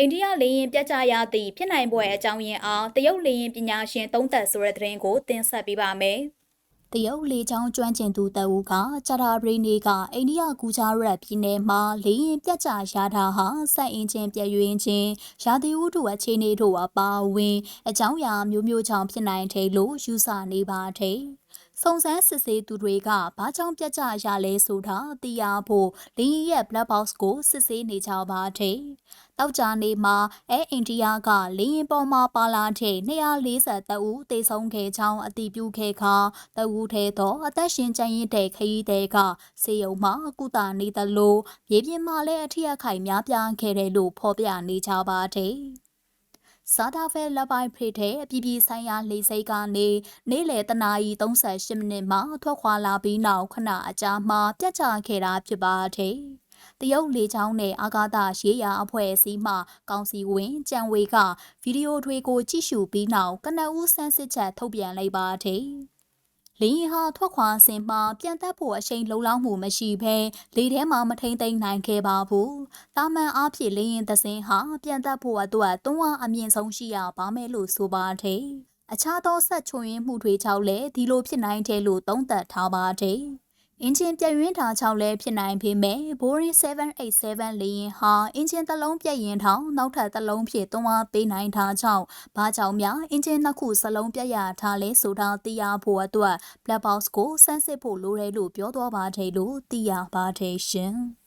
ရင်ပြတ်ကျရသည့်ဖြစ်နိုင်ပွဲအကြောင်းရင်းအားတရုတ်လေရင်ပညာရှင်သုံးသက်ဆိုတဲ့သတင်းကိုတင်ဆက်ပေးပါမယ်။တရုတ်လေချောင်းကျွမ်းကျင်သူတအူးကကြာတာပရိနေကအိန္ဒိယကူချာရက်ပြည်နယ်မှာလေရင်ပြတ်ကျရတာဟာစိုက်အင်ဂျင်ပြည့်ရွင်ခြင်းရာသီဥတုအခြေအနေတို့အပါအဝင်အကြောင်းအရာမျိုးမျိုးကြောင့်ဖြစ်နိုင်တယ်လို့ယူဆနေပါတယ်။ စုံစမ်းစစ်ဆေးသူတွေကဘာကြောင့်ပြတ်ကျရလဲဆိုတာသိရဖို့လင်းရဲ့ black box ကိုစစ်ဆေးနေကြပါတယ်။တောက်ကြနေမှာအဲအိန္ဒိယကလင်းရင်ပေါ်မှာပါလာတဲ့240တဦးတေဆုံးခဲ့ကြောင်းအတည်ပြုခဲ့ခါတဦးထဲသောအသက်ရှင်ကျန်ရစ်တဲ့ခရီးတဲ့ကစေယုံမှာကုသနေသလိုမြေပြင်မှာလည်းအထက်အခိုင်များပြားခဲ့တယ်လို့ဖော်ပြနေကြပါတယ်။ စားတာဖဲလက်ပိုင်းဖိတဲ့အပြည်ပြည်ဆိုင်ရာလေဆိပ်ကနေနေ့လယ်တနာရီ38မိနစ်မှာထွက်ခွာလာပြီးနောက်ခဏအကြာမှာပြတ်ကျခဲ့တာဖြစ်ပါတယ်။တရုတ်လေချောင်းနဲ့အာကာသရေးရာအဖွဲ့အစည်းမှကောင်စီဝင်ကြံဝေကဗီဒီယိုတွေကိုကြည့်ရှုပြီးနောက်ကနဦးဆန်းစစ်ချက်ထုတ်ပြန်လိုက်ပါတယ်။ လင်းရင်ဟာထွက်ခွာစဉ်မှာပြန်တက်ဖို့အချိန်လုံလောက်မှုမရှိဘဲလေထဲမှာမထိန်သိမ်းနိုင်ခဲ့ပါဘူး။တာမန်အားဖြင့်လင်းရင်သစင်းဟာပြန်တက်ဖို့အတွက်တွန်းအားအမြင့်ဆုံးရှိရပါမယ်လို့ဆိုပါတယ်။အခြားသောဆက်ချွန်ရင်းမှုတွေကြောင့်လည်းဒီလိုဖြစ်နိုင်တယ်လို့သုံးသပ်ထားပါတယ်။ အင်ဂျင်ပြည့်ရင်းထားကြောင့်လည်းဖြစ်နိုင်ပေမဲ့ Boeing 787လေယာဉ်ဟာအင်ဂျင်တစ်လုံးပြည့်ရင်ထောင်နောက်ထပ်တစ်လုံးဖြစ်သွန်းအားပေးနိုင်ထားကြောင့်ဘာကြောင့်များအင်ဂျင်နှစ်ခုစလုံးပြည့်ရထားလဲဆိုတာသိရဖို့အတွက် Black Box ကိုစမ်းစစ်ဖို့လိုတယ်လို့ပြောသွားပါတယ်လို့သိရပါတယ်ရှင်။